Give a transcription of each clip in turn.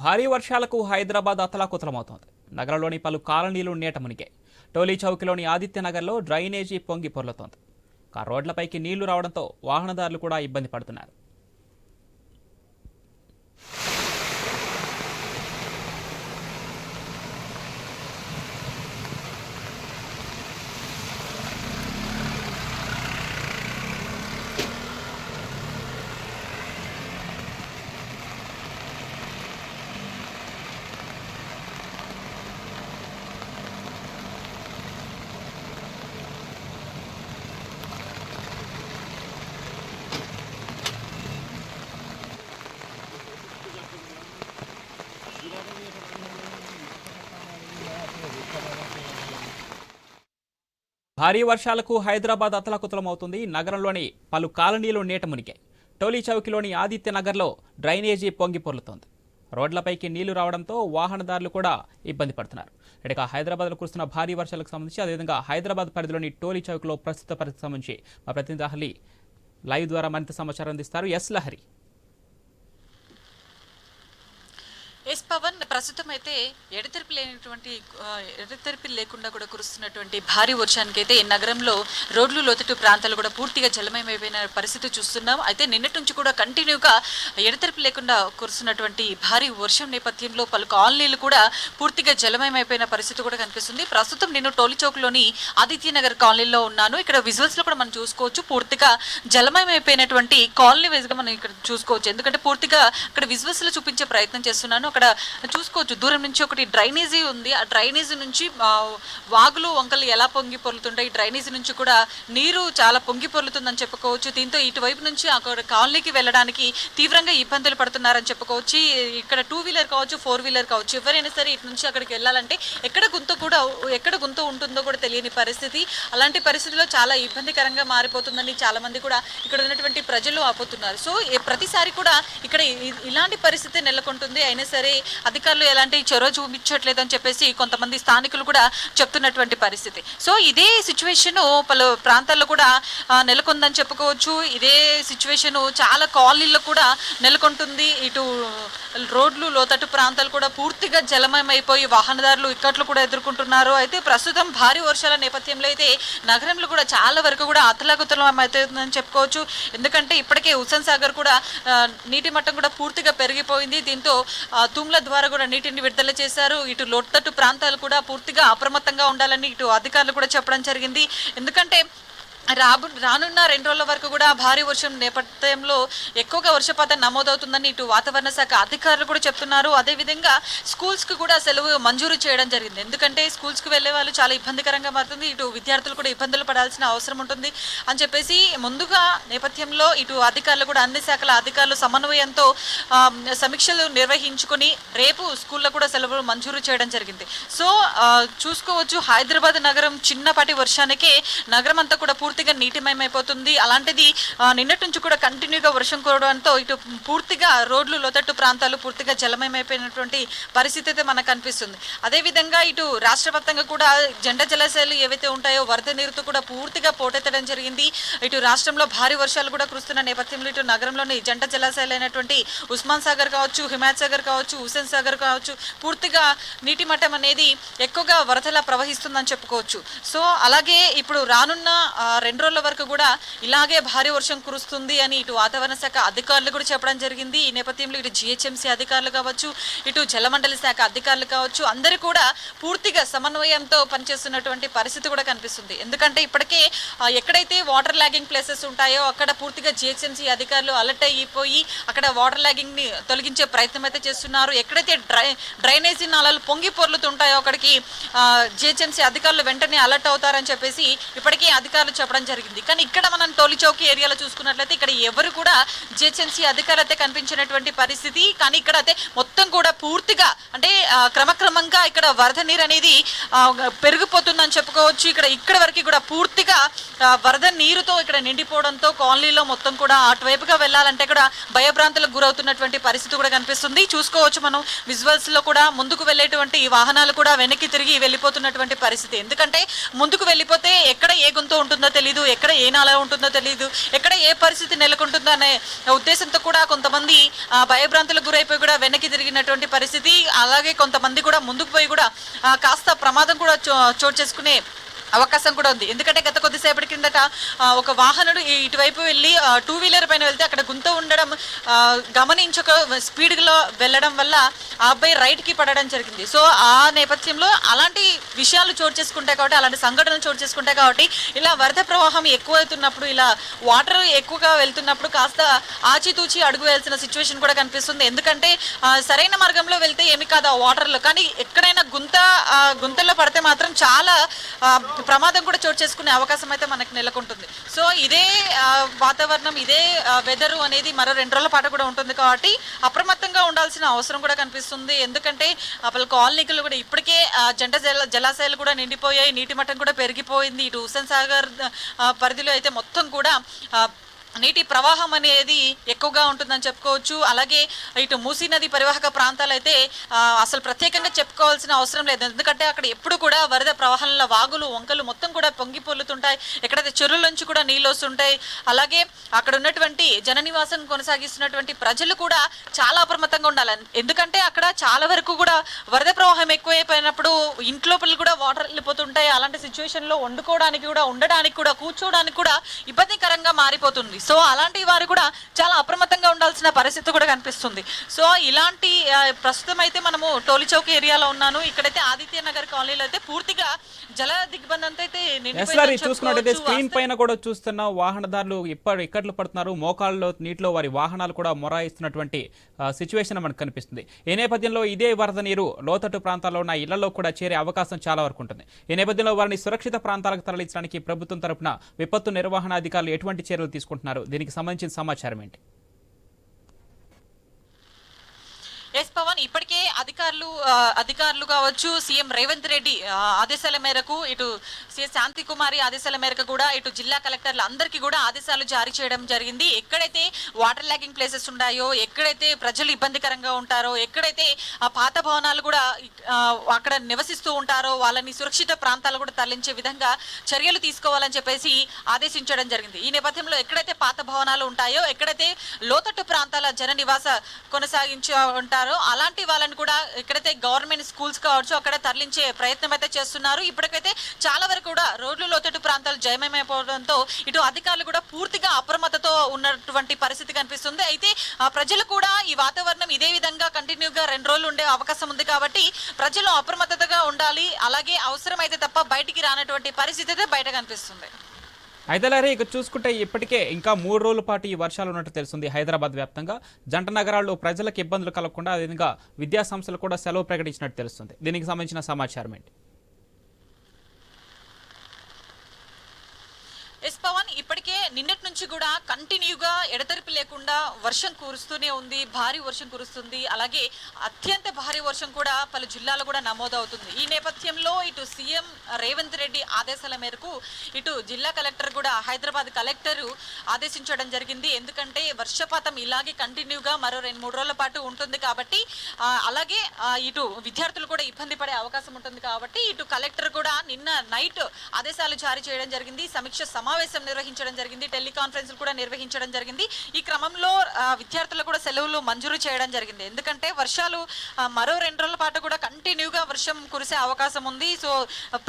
భారీ వర్షాలకు హైదరాబాద్ అతలాకుతలమవుతోంది. నగరంలోని పలు కాలనీలు నీట మునిగాయి. టోలీ చౌక్లోని ఆదిత్యనగర్లో డ్రైనేజీ పొంగి పొర్లుతోంది. ఆ రోడ్లపైకి నీళ్ళు రావడంతో వాహనదారులు కూడా ఇబ్బంది పడుతున్నారు. భారీ వర్షాలకు హైదరాబాద్ అతలాకుతలమవుతుంది. నగరంలోని పలు కాలనీలు నీట మునిగాయి. టోలీ చౌక్లోని ఆదిత్యనగర్లో డ్రైనేజీ పొంగి పొర్లుతోంది. రోడ్లపైకి నీళ్ళు రావడంతో వాహనదారులు కూడా ఇబ్బంది పడుతున్నారు. ఇక హైదరాబాద్లో కురుస్తున్న భారీ వర్షాలకు సంబంధించి అదేవిధంగా హైదరాబాద్ పరిధిలోని టోలీ చౌక్లో ప్రస్తుత పరిస్థితి సంబంధించి మా ప్రతినిధి లైవ్ ద్వారా మరింత సమాచారం అందిస్తారు. ఎస్ లహరి. ఎస్ పవన్ ప్రస్తుతం అయితే ఎడతెరిపి లేనటువంటి ఎడతెరిపి లేకుండా కూడా కురుస్తున్నటువంటి భారీ వర్షానికి అయితే ఈ నగరంలో రోడ్లు లోతట్టు ప్రాంతాలు కూడా పూర్తిగా జలమయమైపోయిన పరిస్థితి చూస్తున్నాం అయితే నిన్నటి నుంచి కూడా కంటిన్యూగా ఎడతెరిపి లేకుండా కురుస్తున్నటువంటి భారీ వర్షం నేపథ్యంలో పలు కాలనీలు కూడా పూర్తిగా జలమయమైపోయిన పరిస్థితి కూడా కనిపిస్తుంది. ప్రస్తుతం నేను టోలీ ఆదిత్య ఆదిత్యనగర్ కాలనీలో ఉన్నాను. ఇక్కడ విజువల్స్లో కూడా మనం చూసుకోవచ్చు. పూర్తిగా జలమయమైపోయినటువంటి కాలనీ వైజ్గా మనం ఇక్కడ చూసుకోవచ్చు. ఎందుకంటే పూర్తిగా ఇక్కడ విజువల్స్లో చూపించే ప్రయత్నం చేస్తున్నాను. అక్కడ చూసుకోవచ్చు. దూరం నుంచి ఒకటి డ్రైనేజీ ఉంది. ఆ డ్రైనేజీ నుంచి వాగులు వంకలు ఎలా పొంగి పొరులుతుంటాయి? ఈ డ్రైనేజీ నుంచి కూడా నీరు చాలా పొంగి పొరులుతుందని చెప్పుకోవచ్చు. దీంతో ఇటువైపు నుంచి అక్కడ కాలనీకి వెళ్ళడానికి తీవ్రంగా ఇబ్బందులు పడుతున్నారని చెప్పుకోవచ్చు. ఇక్కడ టూ వీలర్ కావచ్చు ఫోర్ వీలర్ కావచ్చు ఎవరైనా సరే ఇటు నుంచి అక్కడికి వెళ్ళాలంటే ఎక్కడ గుంత కూడా ఎక్కడ గుంత ఉంటుందో కూడా తెలియని పరిస్థితి. అలాంటి పరిస్థితిలో చాలా ఇబ్బందికరంగా మారిపోతుందని చాలా మంది కూడా ఇక్కడ ఉన్నటువంటి ప్రజలు ఆపుతున్నారు. సో ప్రతిసారి కూడా ఇక్కడ ఇలాంటి పరిస్థితి నెలకొంటుంది. అయినా సరే అధికారులు ఎలాంటి చొరవ అని చెప్పేసి కొంతమంది స్థానికులు కూడా చెప్తున్నటువంటి పరిస్థితి. సో ఇదే సిచ్యువేషన్ పలు ప్రాంతాల్లో కూడా నెలకొందని చెప్పుకోవచ్చు. ఇదే సిచ్యువేషన్ చాలా కాలనీల్లో కూడా నెలకొంటుంది. ఇటు రోడ్లు లోతట్టు ప్రాంతాలు కూడా పూర్తిగా జలమయమైపోయి వాహనదారులు ఇక్కట్లు కూడా ఎదుర్కొంటున్నారు. అయితే ప్రస్తుతం భారీ వర్షాల నేపథ్యంలో అయితే నగరంలో కూడా చాలా వరకు కూడా అతలాకుతలం అవుతుందని చెప్పుకోవచ్చు. ఎందుకంటే ఇప్పటికే హుస్సేన్ సాగర్ కూడా నీటి మట్టం కూడా పూర్తిగా పెరిగిపోయింది. దీంతో తుమ్ల ద్వారా కూడా నీటిని విడుదల చేశారు. ఇటు లోతట్టు ప్రాంతాలు కూడా పూర్తిగా అప్రమత్తంగా ఉండాలని ఇటు అధికారులు కూడా చెప్పడం జరిగింది. ఎందుకంటే రాబు రానున్న రెండు రోజుల వరకు కూడా భారీ వర్షం నేపథ్యంలో ఎక్కువగా వర్షపాతం నమోదవుతుందని ఇటు వాతావరణ శాఖ అధికారులు కూడా చెప్తున్నారు. అదేవిధంగా స్కూల్స్కి కూడా సెలవు మంజూరు చేయడం జరిగింది. ఎందుకంటే స్కూల్స్కి వెళ్ళే వాళ్ళు చాలా ఇబ్బందికరంగా మారుతుంది. ఇటు విద్యార్థులు కూడా ఇబ్బందులు పడాల్సిన అవసరం ఉంటుంది అని చెప్పేసి ముందుగా నేపథ్యంలో ఇటు అధికారులు కూడా అన్ని శాఖల అధికారులు సమన్వయంతో సమీక్షలు నిర్వహించుకొని రేపు స్కూల్లో కూడా సెలవులు మంజూరు చేయడం జరిగింది. సో చూసుకోవచ్చు హైదరాబాద్ నగరం చిన్నపాటి వర్షానికే నగరం అంతా కూడా పూర్తిగా నీటిమయమైపోతుంది. అలాంటిది నిన్నటి నుంచి కూడా కంటిన్యూగా వర్షం కురవడంతో ఇటు పూర్తిగా రోడ్లు లోతట్టు ప్రాంతాలు పూర్తిగా జలమయమైపోయినటువంటి పరిస్థితి అయితే మనకు కనిపిస్తుంది అదేవిధంగా ఇటు రాష్ట్ర వ్యాప్తంగా కూడా జంట జలాశయాలు ఏవైతే ఉంటాయో వరద నీరుతో కూడా పూర్తిగా పోటెత్తడం జరిగింది. ఇటు రాష్ట్రంలో భారీ వర్షాలు కూడా కురుస్తున్న నేపథ్యంలో ఇటు నగరంలోని జంట జలాశయాలు అయినటువంటి ఉస్మాన్ సాగర్ కావచ్చు హిమాయత్ సాగర్ కావచ్చు హుసేన్ సాగర్ కావచ్చు పూర్తిగా నీటి మట్టం అనేది ఎక్కువగా వరదలా ప్రవహిస్తుందని చెప్పుకోవచ్చు. సో అలాగే ఇప్పుడు రానున్న రెండు రోజుల వరకు కూడా ఇలాగే భారీ వర్షం కురుస్తుంది అని ఇటు వాతావరణ శాఖ అధికారులు కూడా చెప్పడం జరిగింది. ఈ నేపథ్యంలో ఇటు జిహెచ్ఎంసీ అధికారులు కావచ్చు ఇటు జలమండలి శాఖ అధికారులు కావచ్చు అందరూ కూడా పూర్తిగా సమన్వయంతో పనిచేస్తున్నటువంటి పరిస్థితి కూడా కనిపిస్తుంది. ఎందుకంటే ఇప్పటికే ఎక్కడైతే వాటర్ లాగింగ్ ప్లేసెస్ ఉంటాయో అక్కడ పూర్తిగా జిహెచ్ఎంసీ అధికారులు అలర్ట్ అయిపోయి అక్కడ వాటర్ లాగింగ్ని తొలగించే ప్రయత్నం అయితే చేస్తున్నారు. ఎక్కడైతే డ్రై డ్రైనేజీ నాళాలు పొంగి పొర్లుతుంటాయో అక్కడికి జిహెచ్ఎంసీ అధికారులు వెంటనే అలర్ట్ అవుతారని చెప్పేసి ఇప్పటికే అధికారులు చెప్పడం జరిగింది. కానీ ఇక్కడ మనం టోలీ ఏరియాలో చూసుకున్నట్లయితే ఇక్కడ ఎవరు కూడా జిహెచ్ఎంసీ అధికారులు అయితే కనిపించినటువంటి పరిస్థితి. కానీ ఇక్కడ అయితే మొత్తం కూడా పూర్తిగా అంటే క్రమక్రమంగా ఇక్కడ వరద నీరు అనేది పెరిగిపోతుందని చెప్పుకోవచ్చు. ఇక్కడ ఇక్కడ వరకు కూడా పూర్తిగా వరద నీరుతో ఇక్కడ నిండిపోవడంతో కాలనీలో మొత్తం కూడా అటువైపుగా వెళ్ళాలంటే కూడా భయభ్రాంతులకు గురవుతున్నటువంటి పరిస్థితి కూడా కనిపిస్తుంది. చూసుకోవచ్చు మనం విజువల్స్లో కూడా ముందుకు వెళ్ళేటువంటి వాహనాలు కూడా వెనక్కి తిరిగి వెళ్ళిపోతున్నటువంటి పరిస్థితి. ఎందుకంటే ముందుకు వెళ్ళిపోతే ఎక్కడ ఏ గుంత ఉంటుందో తెలియదు. తెలియదు ఎక్కడ ఏ నాల ఉంటుందో తెలియదు ఎక్కడ ఏ పరిస్థితి నెలకొంటుందో అనే ఉద్దేశంతో కూడా కొంతమంది భయభ్రాంతులకు గురైపోయి కూడా వెనక్కి తిరిగినటువంటి పరిస్థితి. అలాగే కొంతమంది కూడా ముందుకు పోయి కూడా కాస్త ప్రమాదం కూడా చో- చోటు చేసుకునే అవకాశం కూడా ఉంది. ఎందుకంటే గత కొద్దిసేపటి కిందట ఒక వాహనుడు ఇటువైపు వెళ్ళి టూ వీలర్ పైన వెళ్తే అక్కడ గుంత ఉండడం ఆ, గమనించక స్పీడ్లో వెళ్ళడం వల్ల ఆ అబ్బాయి రైట్కి పడడం జరిగింది. సో ఆ నేపథ్యంలో అలాంటి విషయాలు చోటు చేసుకుంటాయి కాబట్టి అలాంటి సంఘటనలు చోటు చేసుకుంటాయి కాబట్టి ఇలా వరద ప్రవాహం ఎక్కువవుతున్నప్పుడు ఇలా వాటర్ ఎక్కువగా వెళ్తున్నప్పుడు కాస్త ఆచితూచి అడుగు వేయాల్సిన సిచ్యువేషన్ కూడా కనిపిస్తుంది. ఎందుకంటే సరైన మార్గంలో వెళ్తే ఏమి కాదు ఆ వాటర్లో. కానీ ఎక్కడైనా గుంత గుంతల్లో పడితే మాత్రం చాలా ప్రమాదం కూడా చోటు చేసుకునే అవకాశం అయితే మనకు నెలకొంటుంది. సో ఇదే వాతావరణం ఇదే వెదర్ అనేది మరో రెండు రోజుల పాటు కూడా ఉంటుంది కాబట్టి అప్రమత్తంగా ఉండాల్సిన అవసరం కూడా కనిపిస్తుంది. ఎందుకంటే ఆ పలు కాలనీకులు కూడా ఇప్పటికే ఆ, జంట జల జలాశయాలు కూడా నిండిపోయాయి నీటి మట్టం కూడా పెరిగిపోయింది. ఇటు హుస్సేన్ సాగర్ పరిధిలో అయితే మొత్తం కూడా నీటి ప్రవాహం అనేది ఎక్కువగా ఉంటుందని చెప్పుకోవచ్చు. అలాగే ఇటు మూసీ నది పరివాహక ప్రాంతాలు అయితే అసలు ప్రత్యేకంగా చెప్పుకోవాల్సిన అవసరం లేదు. ఎందుకంటే అక్కడ ఎప్పుడు కూడా వరద ప్రవాహంలో వాగులు వంకలు మొత్తం కూడా పొంగి పొల్లుతుంటాయి ఎక్కడైతే చెరువుల నుంచి కూడా నీళ్ళు వస్తుంటాయి. అలాగే అక్కడ ఉన్నటువంటి జననివాసం కొనసాగిస్తున్నటువంటి ప్రజలు కూడా చాలా అప్రమత్తంగా ఉండాలి. ఎందుకంటే అక్కడ చాలా వరకు కూడా వరద ప్రవాహం ఎక్కువైపోయినప్పుడు ఇంట్లోపల్లి కూడా వాటర్ వెళ్ళిపోతుంటాయి. అలాంటి సిచ్యువేషన్లో వండుకోవడానికి కూడా ఉండడానికి కూడా కూర్చోవడానికి కూడా ఇబ్బందికరంగా మారిపోతుంది. సో అలాంటి వారు కూడా చాలా అప్రమత్తంగా ఉండాల్సిన పరిస్థితి కూడా కనిపిస్తుంది. సో ఇలాంటి ప్రస్తుతం అయితే మనము టోలీ చౌక్ ఏరియాలో ఉన్నాను. ఇక్కడైతే ఆదిత్య నగర్ కాలనీలో అయితే పూర్తిగా జల దిగ్బంధంతో అయితే చూసుకున్నట్టయితే. స్క్రీన్ పైన కూడా చూస్తున్నాం వాహనదారులు ఇప్పటి ఇక్కట్లు పడుతున్నారు. మోకాళ్ళలో నీటిలో వారి వాహనాలు కూడా మొరాయిస్తున్నటువంటి సిచ్యువేషన్ మనకు కనిపిస్తుంది. ఈ నేపథ్యంలో ఇదే వరద నీరు లోతట్టు ప్రాంతాల్లో ఉన్న ఇళ్ళలో కూడా చేరే అవకాశం చాలా వరకు ఉంటుంది. ఈ నేపథ్యంలో వారిని సురక్షిత ప్రాంతాలకు తరలించడానికి ప్రభుత్వం తరపున విపత్తు నిర్వహణ అధికారులు ఎటువంటి చర్యలు తీసుకుంటున్నారు? దీనికి సంబంధించిన సమాచారం ఏంటి? ఎస్ పవన్ ఇప్పటికే అధికారులు అధికారులు కావచ్చు సీఎం రేవంత్ రెడ్డి ఆదేశాల మేరకు ఇటు సీఎం శాంతి కుమారి ఆదేశాల మేరకు కూడా ఇటు జిల్లా కలెక్టర్లు అందరికీ కూడా ఆదేశాలు జారీ చేయడం జరిగింది. ఎక్కడైతే వాటర్ ల్యాగింగ్ ప్లేసెస్ ఉన్నాయో ఎక్కడైతే ప్రజలు ఇబ్బందికరంగా ఉంటారో ఎక్కడైతే ఆ పాత భవనాలు కూడా అక్కడ నివసిస్తూ ఉంటారో వాళ్ళని సురక్షిత ప్రాంతాలు కూడా తరలించే విధంగా చర్యలు తీసుకోవాలని చెప్పేసి ఆదేశించడం జరిగింది. ఈ నేపథ్యంలో ఎక్కడైతే పాత భవనాలు ఉంటాయో ఎక్కడైతే లోతట్టు ప్రాంతాల జన నివాస కొనసాగించ ఉంటారు అలాంటి వాళ్ళని కూడా ఎక్కడైతే గవర్నమెంట్ స్కూల్స్ కావచ్చు అక్కడ తరలించే ప్రయత్నం అయితే చేస్తున్నారు. ఇప్పటికైతే చాలా వరకు కూడా రోడ్లు లోతట్టు ప్రాంతాలు జయమయమైపోవడంతో ఇటు అధికారులు కూడా పూర్తిగా అప్రమత్తతో ఉన్నటువంటి పరిస్థితి కనిపిస్తుంది. అయితే ఆ ప్రజలు కూడా ఈ వాతావరణం ఇదే విధంగా కంటిన్యూగా రెండు రోజులు ఉండే అవకాశం ఉంది కాబట్టి ప్రజలు అప్రమత్తతగా ఉండాలి. అలాగే అవసరమైతే తప్ప బయటికి రానటువంటి పరిస్థితి అయితే బయట కనిపిస్తుంది. అయితే ఇక చూసుకుంటే ఇప్పటికే ఇంకా మూడు రోజుల పాటు ఈ వర్షాలు ఉన్నట్టు తెలుస్తుంది హైదరాబాద్ వ్యాప్తంగా. జంట నగరాల్లో ప్రజలకు ఇబ్బందులు కలగకుండా అదేవిధంగా విద్యాసంస్థలు కూడా సెలవు ప్రకటించినట్టు తెలుస్తుంది. దీనికి సంబంధించిన సమాచారం ఏంటి ఎస్ పవన్ ఇప్పటికే నిన్నటి నుంచి కూడా కంటిన్యూగా ఎడతెరిపి లేకుండా వర్షం కురుస్తూనే ఉంది భారీ వర్షం కురుస్తుంది. అలాగే అత్యంత భారీ వర్షం కూడా పలు జిల్లాలో కూడా నమోదవుతుంది. ఈ నేపథ్యంలో ఇటు సీఎం రేవంత్ రెడ్డి ఆదేశాల మేరకు ఇటు జిల్లా కలెక్టర్ కూడా హైదరాబాద్ కలెక్టర్ ఆదేశించడం జరిగింది. ఎందుకంటే వర్షపాతం ఇలాగే కంటిన్యూగా మరో రెండు మూడు రోజుల పాటు ఉంటుంది కాబట్టి అలాగే ఇటు విద్యార్థులు కూడా ఇబ్బంది పడే అవకాశం ఉంటుంది కాబట్టి ఇటు కలెక్టర్ కూడా నిన్న నైట్ ఆదేశాలు జారీ చేయడం జరిగింది. సమీక్ష సమావేశం నిర్వహించడం జరిగింది. టెలికాన్ఫరెన్స్ కూడా నిర్వహించడం జరిగింది. ఈ క్రమంలో విద్యార్థులకు కూడా సెలవులు మంజూరు చేయడం జరిగింది. ఎందుకంటే వర్షాలు మరో రెండు రోజుల పాటు కూడా కంటిన్యూగా వర్షం కురిసే అవకాశం ఉంది. సో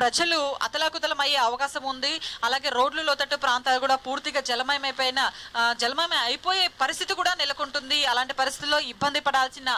ప్రజలు అతలాకుతలం అయ్యే అవకాశం ఉంది. అలాగే రోడ్లు లోతట్టు ప్రాంతాలు కూడా పూర్తిగా జలమయమైపోయిన జలమయం అయిపోయే పరిస్థితి కూడా నెలకొంటుంది. అలాంటి పరిస్థితుల్లో ఇబ్బంది పడాల్సిన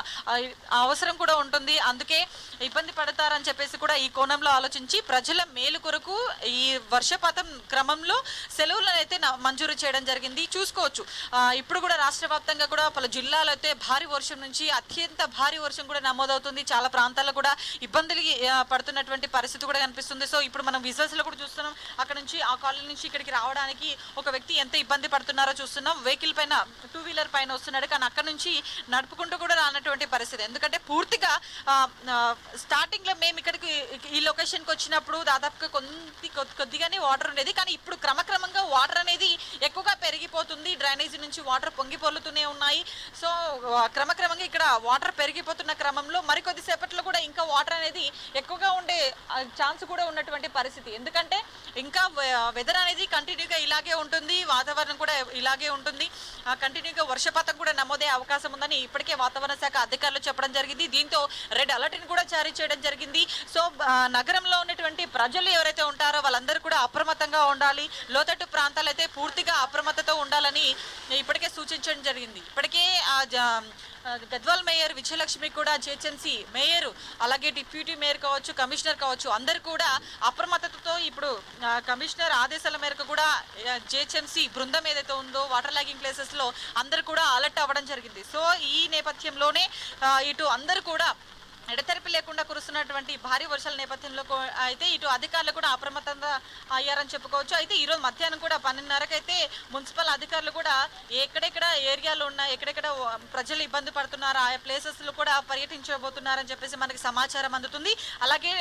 అవసరం కూడా ఉంటుంది. అందుకే ఇబ్బంది పడతారని చెప్పేసి కూడా ఈ కోణంలో ఆలోచించి ప్రజల మేలు కొరకు ఈ వర్షపాతం క్రమంలో సెలవులను అయితే మంజూరు చేయడం జరిగింది. చూసుకోవచ్చు. ఇప్పుడు కూడా రాష్ట్ర వ్యాప్తంగా కూడా పలు జిల్లాలో అయితే భారీ వర్షం నుంచి అత్యంత భారీ వర్షం కూడా నమోదవుతుంది. చాలా ప్రాంతాల్లో కూడా ఇబ్బందులు పడుతున్నటువంటి పరిస్థితి కూడా కనిపిస్తుంది. సో ఇప్పుడు మనం విజువల్స్లో కూడా చూస్తున్నాం. అక్కడ నుంచి ఆ కాలనీ నుంచి ఇక్కడికి రావడానికి ఒక వ్యక్తి ఎంత ఇబ్బంది పడుతున్నారో చూస్తున్నాం. వెహికల్ పైన టూ వీలర్ పైన వస్తున్నాడు. కానీ అక్కడ నుంచి నడుపుకుంటూ కూడా రానటువంటి పరిస్థితి. ఎందుకంటే పూర్తిగా స్టార్టింగ్లో స్టార్టింగ్లో మేము ఇక్కడికి ఈ లొకేషన్కి వచ్చినప్పుడు దాదాపుగా కొద్ది కొద్ది- కొద్దిగానే వాటర్ ఉండేది. కానీ ఇప్పుడు క్రమక్రమంగా వాటర్ అనేది అనేది ఎక్కువగా పెరిగిపోతుంది. డ్రైనేజీ నుంచి వాటర్ పొంగి పొర్లుతూనే ఉన్నాయి. సో క్రమక్రమంగా ఇక్కడ వాటర్ పెరిగిపోతున్న క్రమంలో మరికొద్దిసేపట్లో కూడా ఇంకా వాటర్ అనేది ఎక్కువగా ఉండే ఛాన్స్ కూడా ఉన్నటువంటి పరిస్థితి. ఎందుకంటే ఇంకా వెదర్ అనేది కంటిన్యూగా ఇలాగే ఉంటుంది. వాతావరణం కూడా ఇలాగే ఉంటుంది. కంటిన్యూగా వర్షపాతం కూడా నమోదే అవకాశం ఉందని ఇప్పటికే వాతావరణ శాఖ అధికారులు చెప్పడం జరిగింది. దీంతో రెడ్ అలర్ట్ని కూడా జారీ చేయడం జరిగింది. సో నగరంలో ఉన్నటువంటి ప్రజలు ఎవరైతే ఉంటారో వాళ్ళందరూ కూడా అప్రమత్తంగా ఉండాలి. లోతట్టు ప్రాంతాలు అయితే పూర్తిగా అప్రమత్తతో ఉండాలని ఇప్పటికే సూచించడం జరిగింది. ఇప్పటికే ఆ జ- గద్వాల్ మేయర్ విజయలక్ష్మి కూడా జిహెచ్ఎంసీ మేయర్ అలాగే డిప్యూటీ మేయర్ కావచ్చు కమిషనర్ కావచ్చు అందరు కూడా అప్రమత్తతతో ఇప్పుడు కమిషనర్ ఆదేశాల మేరకు కూడా జిహెచ్ఎంసీ బృందం ఏదైతే ఉందో వాటర్ లాగింగ్ ప్లేసెస్లో అందరు కూడా అలర్ట్ అవ్వడం జరిగింది. సో ఈ నేపథ్యంలోనే ఇటు అందరూ కూడా ఎడతెరిపి లేకుండా కురుస్తున్నటువంటి భారీ వర్షాల నేపథ్యంలో అయితే ఇటు అధికారులు కూడా అప్రమత్తంగా అయ్యారని చెప్పుకోవచ్చు. అయితే ఈరోజు మధ్యాహ్నం కూడా పన్నెండున్నరకు అయితే మున్సిపల్ అధికారులు కూడా ఎక్కడెక్కడ ఏరియాలు ఉన్నాయి ఎక్కడెక్కడ ప్రజలు ఇబ్బంది పడుతున్నారు ఆయా ప్లేసెస్లో కూడా పర్యటించబోతున్నారని చెప్పేసి మనకి సమాచారం అందుతుంది. అలాగే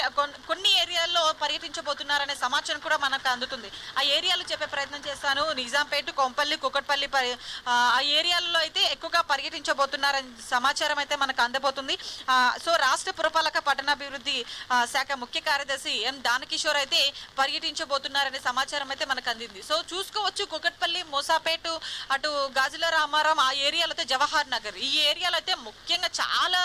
కొన్ని ఏరియాల్లో పర్యటించబోతున్నారనే సమాచారం కూడా మనకు అందుతుంది. ఆ ఏరియాలు చెప్పే ప్రయత్నం చేస్తాను. నిజాంపేట కొంపల్లి కుకట్పల్లి ఆ ఏరియాల్లో ఏరియాలలో అయితే ఎక్కువగా పర్యటించబోతున్నారని సమాచారం అయితే మనకు అందబోతుంది. సో రాష్ట్ర పురపాలక పట్టణాభివృద్ధి శాఖ ముఖ్య కార్యదర్శి ఎం దానకిషోర్ అయితే పర్యటించబోతున్నారనే సమాచారం అయితే మనకు అందింది. సో చూసుకోవచ్చు కుకట్పల్లి మోసాపేట అటు గాజుల రామారం ఆ ఏరియాలో అయితే జవహర్ నగర్. ఈ ఏరియాలో అయితే ముఖ్యంగా చాలా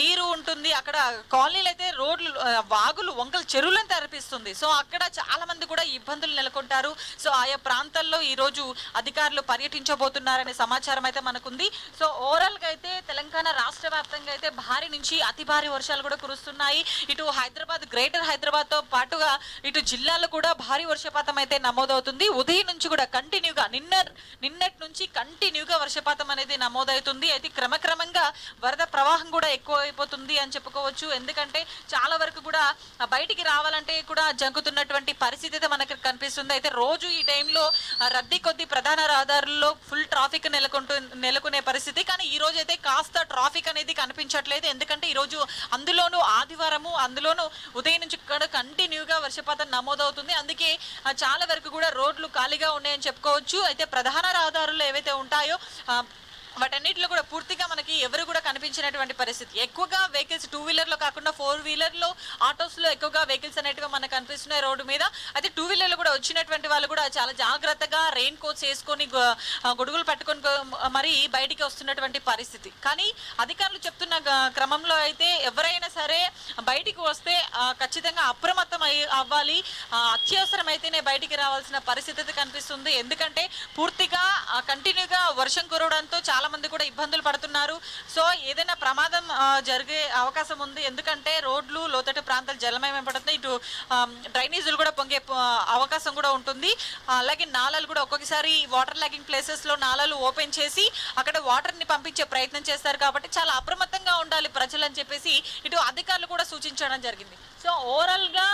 నీరు ఉంటుంది. అక్కడ కాలనీలు అయితే రోడ్లు వాగులు వంకలు చెరువులను తెరపిస్తుంది. సో అక్కడ చాలా మంది కూడా ఇబ్బందులు నెలకొంటారు. సో ఆయా ప్రాంతాల్లో ఈ రోజు అధికారులు పర్యటించబోతున్నారనే సమాచారం అయితే మనకుంది. సో ఓవరాల్గా అయితే తెలంగాణ రాష్ట్ర వ్యాప్తంగా అయితే భారీ నుంచి అతి భారీ వర్షాలు కూడా కురుస్తున్నాయి. ఇటు హైదరాబాద్ గ్రేటర్ హైదరాబాద్తో పాటుగా ఇటు జిల్లాలో కూడా భారీ వర్షపాతం అయితే నమోదవుతుంది. ఉదయం నుంచి కూడా కంటిన్యూగా నిన్న నిన్నటి నుంచి కంటిన్యూగా వర్షపాతం అనేది నమోదవుతుంది. అయితే క్రమక్రమంగా వరద ప్రవాహం కూడా ఎక్కువ అయిపోతుంది అని చెప్పుకోవచ్చు. ఎందుకంటే చాలా వరకు కూడా బయటికి రావాలంటే కూడా జంకుతున్నటువంటి పరిస్థితి అయితే మనకు కనిపిస్తుంది. అయితే రోజు ఈ టైంలో రద్దీ కొద్ది ప్రధాన రహదారుల్లో ఫుల్ ట్రాఫిక్ నెలకొంటు నెలకొనే పరిస్థితి. కానీ ఈ రోజు అయితే కాస్త ట్రాఫిక్ అనేది కనిపించట్లేదు. ఎందుకంటే ఈ రోజు అందులోనూ ఆదివారము అందులోనూ ఉదయం నుంచి ఇక్కడ కంటిన్యూగా వర్షపాతం నమోదవుతుంది. అందుకే చాలా వరకు కూడా రోడ్లు ఖాళీగా ఉన్నాయని చెప్పుకోవచ్చు. అయితే ప్రధాన రహదారులు ఏవైతే ఉంటాయో వాటన్నిటిలో కూడా పూర్తిగా మనకి ఎవరు కూడా కనిపించినటువంటి పరిస్థితి. ఎక్కువగా వెహికల్స్ టూ వీలర్లో కాకుండా ఫోర్ వీలర్లో ఆటోస్లో ఎక్కువగా వెహికల్స్ అనేటివి మనకు కనిపిస్తున్నాయి రోడ్డు మీద. అయితే టూ వీలర్లో కూడా వచ్చినటువంటి వాళ్ళు కూడా చాలా జాగ్రత్తగా రెయిన్ కోట్స్ వేసుకొని గొడుగులు పట్టుకొని మరి బయటికి వస్తున్నటువంటి పరిస్థితి. కానీ అధికారులు చెప్తున్న క్రమంలో అయితే ఎవరైనా సరే బయటికి వస్తే ఖచ్చితంగా అప్రమత్తం అయి అవ్వాలి. అత్యవసరమైతేనే బయటికి రావాల్సిన పరిస్థితి కనిపిస్తుంది. ఎందుకంటే పూర్తిగా కంటిన్యూగా వర్షం కురవడంతో చాలా మంది కూడా ఇబ్బందులు పడుతున్నారు. సో ఏదైనా ప్రమాదం జరిగే అవకాశం ఉంది. ఎందుకంటే రోడ్లు లోతట్టు ప్రాంతాలు జలమయం పడుతున్నాయి ఇటు డ్రైనేజీలు కూడా పొంగే అవకాశం కూడా ఉంటుంది. అలాగే నాలాలు కూడా ఒక్కొక్కసారి వాటర్ లాగింగ్ ప్లేసెస్లో నాళాలు ఓపెన్ చేసి అక్కడ వాటర్ని పంపించే ప్రయత్నం చేస్తారు కాబట్టి చాలా అప్రమత్తంగా ఉండాలి ప్రజలు అని చెప్పేసి ఇటు అధికారులు కూడా సూచించడం జరిగింది. సో ఓవరాల్గా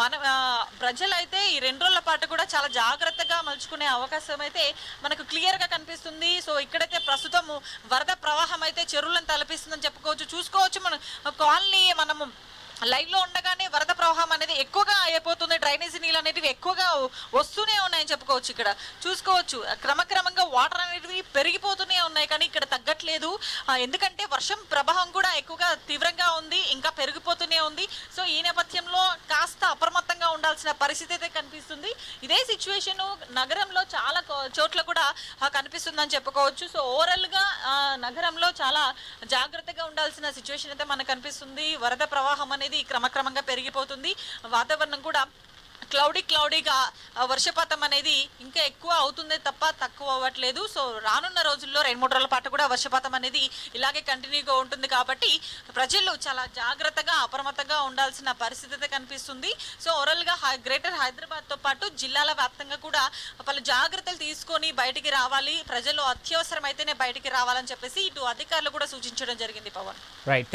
మన ప్రజలైతే ఈ రెండు రోజుల పాటు కూడా చాలా జాగ్రత్తగా మలుచుకునే అవకాశం అయితే మనకు క్లియర్గా కనిపిస్తుంది. సో ఇక్కడైతే ప్రస్తుతం వరద ప్రవాహం అయితే చెరువులను తలపిస్తుందని చెప్పుకోవచ్చు. చూసుకోవచ్చు మనం కాలనీ మనము లైవ్లో ఉండగానే వరద ప్రవాహం అనేది ఎక్కువగా అయిపోతుంది. డ్రైనేజీ నీళ్ళు అనేటివి ఎక్కువగా వస్తూనే ఉన్నాయని చెప్పుకోవచ్చు ఇక్కడ. చూసుకోవచ్చు. క్రమక్రమంగా వాటర్ అనేటివి పెరిగిపోతూనే ఉన్నాయి కానీ ఇక్కడ తగ్గట్లేదు. ఎందుకంటే వర్షం ప్రభావం కూడా ఎక్కువగా తీవ్రంగా ఉంది ఇంకా పెరిగిపోతూనే ఉంది. సో ఈ నేపథ్యంలో కాస్త అప్రమత్తంగా ఉండాల్సిన పరిస్థితి అయితే కనిపిస్తుంది. ఇదే సిచ్యువేషన్ నగరంలో చాలా చోట్ల కూడా కనిపిస్తుందని చెప్పుకోవచ్చు. సో ఓవరాల్గా నగరంలో చాలా జాగ్రత్తగా ఉండాల్సిన సిచ్యువేషన్ అయితే మనకు కనిపిస్తుంది. వరద ప్రవాహం అనేది క్రమక్రమంగా పెరిగిపోతుంది. వాతావరణం కూడా క్లౌడీ క్లౌడీగా వర్షపాతం అనేది ఇంకా ఎక్కువ అవుతుందే తప్ప తక్కువ అవ్వట్లేదు. సో రానున్న రోజుల్లో రెండు మూడు రోజుల పాటు కూడా వర్షపాతం అనేది ఇలాగే కంటిన్యూగా ఉంటుంది కాబట్టి ప్రజలు చాలా జాగ్రత్తగా అప్రమత్తంగా ఉండాల్సిన పరిస్థితి కనిపిస్తుంది. సో ఓవరాల్గా హై గ్రేటర్ హైదరాబాద్తో పాటు జిల్లాల వ్యాప్తంగా కూడా పలు జాగ్రత్తలు తీసుకొని బయటికి రావాలి. ప్రజలు అత్యవసరమైతేనే బయటికి రావాలని చెప్పేసి ఇటు అధికారులు కూడా సూచించడం జరిగింది పవన్. రైట్